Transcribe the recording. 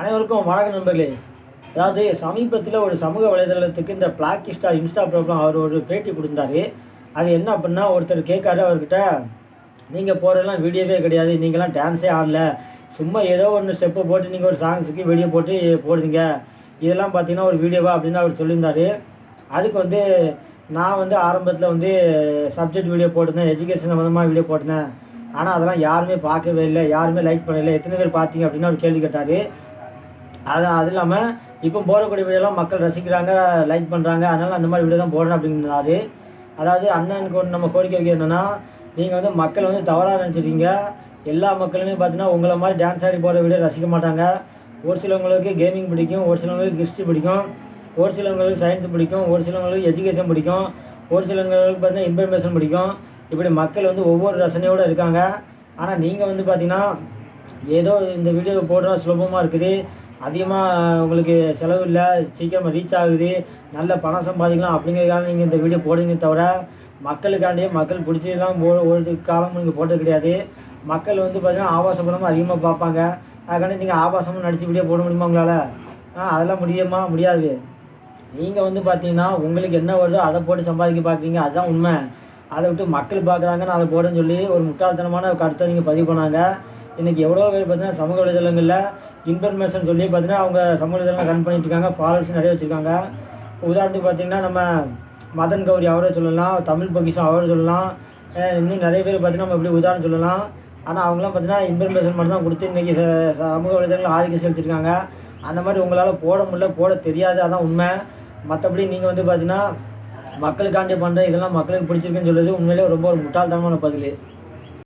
அனைவருக்கும் வணக்கம் நண்பர்களே. அதாவது சமீபத்தில் ஒரு சமூக வலைதளத்துக்கு இந்த பிளாக் ஸ்டார் இன்ஸ்டா ப்ராப்ளம் அவர் ஒரு பேட்டி கொடுத்தாரு. அது என்ன அப்படின்னா ஒருத்தர் கேட்காரு அவர்கிட்ட நீங்கள் போகிறதெல்லாம் வீடியோவே கிடையாது நீங்களாம் டான்ஸே ஆடல. சும்மா ஏதோ ஒன்று ஸ்டெப்பு போட்டு நீங்கள் ஒரு சாங்ஸுக்கு வீடியோ போட்டு போடுறீங்க. இதெல்லாம் பார்த்தீங்கன்னா ஒரு வீடியோவா அப்படின்னு அவர் சொல்லியிருந்தாரு. அதுக்கு வந்து நான் வந்து ஆரம்பத்தில் வந்து சப்ஜெக்ட் வீடியோ போட்டிருந்தேன் எஜுகேஷன் சம்மந்தமாக வீடியோ போட்டிருந்தேன். ஆனால் அதெல்லாம் யாருமே பார்க்கவே இல்லை யாருமே லைக் பண்ணலை. எத்தனை பேர் பார்த்தீங்க அப்படின்னு அவர் கேள்வி கேட்டார். அது அது இல்லாமல் இப்போ போடக்கூடிய வீடியோலாம் மக்கள் ரசிக்கிறாங்க லைக் பண்ணுறாங்க அதனால் அந்த மாதிரி வீடியோ தான் போடுறேன் அப்படின்னாரு. அதாவது அண்ணனுக்கு ஒன்று நம்ம கோரிக்கை வைக்க என்னென்னா நீங்கள் வந்து மக்கள் வந்து தவறாக நினச்சிட்டீங்க எல்லா மக்களுமே பார்த்தீங்கன்னா உங்களை மாதிரி டான்ஸ் ஆடி போகிற வீடியோ ரசிக்க மாட்டாங்க. ஒரு சிலவங்களுக்கு கேமிங் பிடிக்கும் ஒரு சிலவங்களுக்கு ஹிஸ்ட்ரி பிடிக்கும். ஒரு சிலவங்களுக்கு சயின்ஸ் பிடிக்கும் ஒரு சிலவங்களுக்கு எஜுகேஷன் பிடிக்கும். ஒரு சிலவங்களுக்கு பார்த்தீங்கன்னா இன்ஃபர்மேஷன் பிடிக்கும். இப்படி மக்கள் வந்து ஒவ்வொரு ரசனையோடு இருக்காங்க. ஆனால் நீங்கள் வந்து பார்த்தீங்கன்னா ஏதோ இந்த வீடியோ போடுற சுலபமாக இருக்குது. அதிகமாக உங்களுக்கு செலவு இல்லை சீக்கிரமாக ரீச் ஆகுது நல்ல பணம் சம்பாதிக்கலாம் அப்படிங்கிறதுக்காக நீங்கள் இந்த வீடியோ போடுங்க தவிர மக்களுக்காண்டியே மக்கள் பிடிச்சதெல்லாம் போ ஒரு காலம் நீங்கள் போட்டது கிடையாது. மக்கள் வந்து பார்த்தீங்கன்னா ஆபாச படமும் அதிகமாக பார்ப்பாங்க. அதுக்காண்டி நீங்கள் ஆபாசமும் நடித்து வீடியோ போட முடியுமா உங்களால்? ஆ அதெல்லாம் முடியுமா? முடியாது. நீங்கள் வந்து பார்த்தீங்கன்னா உங்களுக்கு என்ன வருதோ அதை போட்டு சம்பாதிக்க பார்க்குறீங்க அதுதான் உண்மை. அதை விட்டு மக்கள் பார்க்குறாங்கன்னு அதை போடுன்னு சொல்லி ஒரு முட்டாள்தனமான கருத்தை நீங்கள் பதிவு பண்ணாங்க. இன்றைக்கி எவ்வளோ பேர் பார்த்தீங்கன்னா சமூக வலைதளங்களில் இன்ஃபர்மேஷன் சொல்லி பார்த்தீங்கன்னா அவங்க சமூக வலைதளங்கள் ரன் பண்ணிட்டு இருக்காங்க ஃபாலோவர்ஸ் நிறைய வச்சுருக்காங்க. உதாரணத்துக்கு பார்த்தீங்கன்னா நம்ம மதன் கௌரி அவரை சொல்லலாம் தமிழ் பொக்கிஷம் அவரை சொல்லலாம். இன்னும் நிறைய பேர் பார்த்தீங்கன்னா நம்ம எப்படி உதாரணம் சொல்லலாம். ஆனால் அவங்களாம் பார்த்தீங்கன்னா இன்ஃபர்மேஷன் மட்டும் தான் கொடுத்து இன்றைக்கி சமூக வலைதளங்கள் ஆதிக்கம் செலுத்திருக்காங்க. அந்த மாதிரி உங்களால் போட முடியல போட தெரியாது அதான் உண்மை. மற்றபடி நீங்கள் வந்து பார்த்தீங்கன்னா மக்களுக்காண்டி பண்ணுற இதெல்லாம் மக்களுக்கு பிடிச்சிருக்குன்னு சொல்லுறது உண்மையிலே ரொம்ப ஒரு முட்டாள்தனமான பதில்.